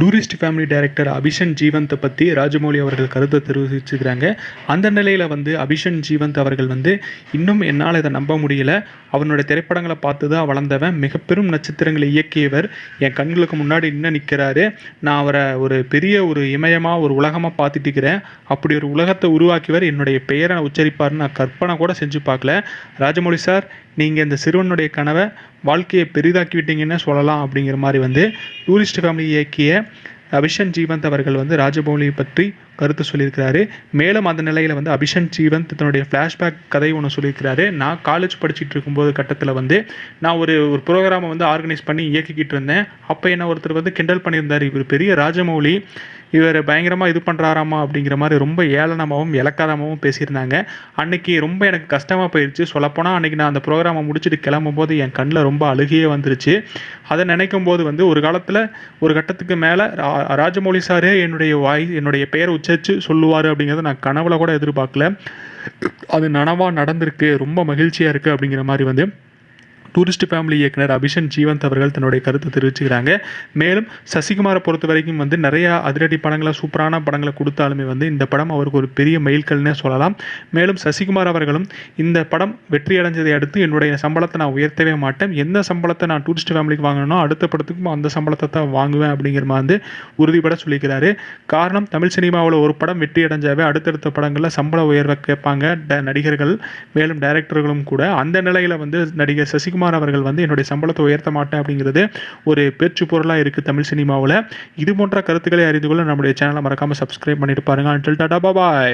Tourist family director Abishan ஜீவந்தை பற்றி ராஜமௌலி அவர்கள் கருத்தை தெரிவிச்சிருக்கிறாங்க. அந்த நிலையில் வந்து அபிஷன் ஜீவந்த் அவர்கள் வந்து இன்னும் என்னால் இதை நம்ப முடியல. அவனுடைய திரைப்படங்களை பார்த்து தான் வளர்ந்தவன். மிக பெரும் நட்சத்திரங்களை இயக்கியவர். என் கண்களுக்கு முன்னாடி இன்னும் நிற்கிறாரு நான் அவரை ஒரு பெரிய ஒரு இமயமாக ஒரு உலகமாக பார்த்துட்டு இருக்கிறேன் அப்படி ஒரு உலகத்தை உருவாக்கியவர் என்னுடைய பெயரை உச்சரிப்பார்னு நான் கற்பனை கூட செஞ்சு பார்க்கல. ராஜமௌலி சார் நீங்கள் இந்த சிறுவனுடைய கனவை வாழ்க்கையை பெரிதாக்கி விட்டீங்கன்னு சொல்லலாம் அப்படிங்கிற மாதிரி வந்து டூரிஸ்ட் ஃபேமிலி இயக்கிய அபிஷன் ஜீவந்த் அவர்கள் வந்து ராஜமௌலியை பற்றி கருத்து சொல்லியிருக்கிறாரு. மேலும் அந்த நிலையில் வந்து அபிஷன் ஜீவந்த் தன்னுடைய ஃப்ளாஷ்பேக் கதை ஒன்று சொல்லியிருக்கிறாரு. நான் காலேஜ் படிச்சுட்டு இருக்கும்போது கட்டத்தில் வந்து நான் ஒரு ஒரு ப்ரோக்ராமை வந்து ஆர்கனைஸ் பண்ணி இயக்கிக்கிட்டு இருந்தேன். அப்போ என்ன ஒருத்தர் வந்து கிண்டல் பண்ணியிருந்தார். இவர் பெரிய ராஜமௌலி. இவர் பயங்கரமாக இது பண்ணுறாராமா அப்படிங்கிற மாதிரி ரொம்ப ஏளனமாகவும் இலக்காரமாகவும் பேசியிருந்தாங்க. அன்னைக்கு ரொம்ப எனக்கு கஷ்டமாக போயிடுச்சு சொல்லப்போனால் அன்னைக்கு நான் அந்த ப்ரோக்ராமை முடிச்சுட்டு கிளம்பும் போது என் கண்ணில் ரொம்ப அழுகையே வந்துருச்சு. அதை நினைக்கும் போது வந்து ஒரு காலத்தில் ஒரு கட்டத்துக்கு மேலே ராஜமௌலி சாரே என்னுடைய வாய் என்னுடைய பெயரை உச்சரித்து சொல்லுவார் அப்படிங்கிறத நான் கனவுல கூட எதிர்பார்க்கல. அது நனவாக நடந்திருக்கு ரொம்ப மகிழ்ச்சியாக இருக்குது அப்படிங்கிற மாதிரி வந்து டூரிஸ்ட் ஃபேமிலி இயக்குனர் அபிஷன் ஜீவந்த் அவர்கள் தன்னுடைய கருத்தை தெரிவிச்சுக்கிறாங்க. மேலும் சசிகுமாரை பொறுத்த வரைக்கும் வந்து நிறைய அதிரடி படங்களை சூப்பரான படங்களை கொடுத்தாலுமே வந்து இந்த படம் அவருக்கு ஒரு பெரிய மைல்கல்னே சொல்லலாம். மேலும் சசிகுமார் அவர்களும் இந்த படம் வெற்றி அடைஞ்சதை அடுத்து என்னுடைய சம்பளத்தை நான் உயர்த்தவே மாட்டேன். எந்த சம்பளத்தை நான் டூரிஸ்ட் ஃபேமிலிக்கு வாங்கணும்னோ அடுத்த படத்துக்கும் அந்த சம்பளத்தை தான் வாங்குவேன் அப்படிங்கிற மாதிரி வந்து உறுதிப்பட சொல்லிக்கிறாரு. காரணம் தமிழ் சினிமாவில் ஒரு படம் வெற்றி அடைஞ்சாவே அடுத்தடுத்த படங்களில் சம்பள உயர்வை கேட்பாங்க ட- நடிகர்கள் மேலும் டைரக்டர்களும் கூட. அந்த நிலையில் வந்து நடிகர் சசிகுமார் அவர்கள் வந்து என்னுடைய சம்பளத்தை உயர்த்த மாட்டேன் அப்படிங்கிறது ஒரு பேச்சு பொருளாக இருக்குது தமிழ் சினிமாவில். இது போன்ற கருத்துக்களை அறிந்து கொள்ள நம்முடைய சேனலை மறக்காமல் சப்ஸ்கிரைப் பண்ணிட்டு பாருங்க. அன்டில் டாடா பாபாய்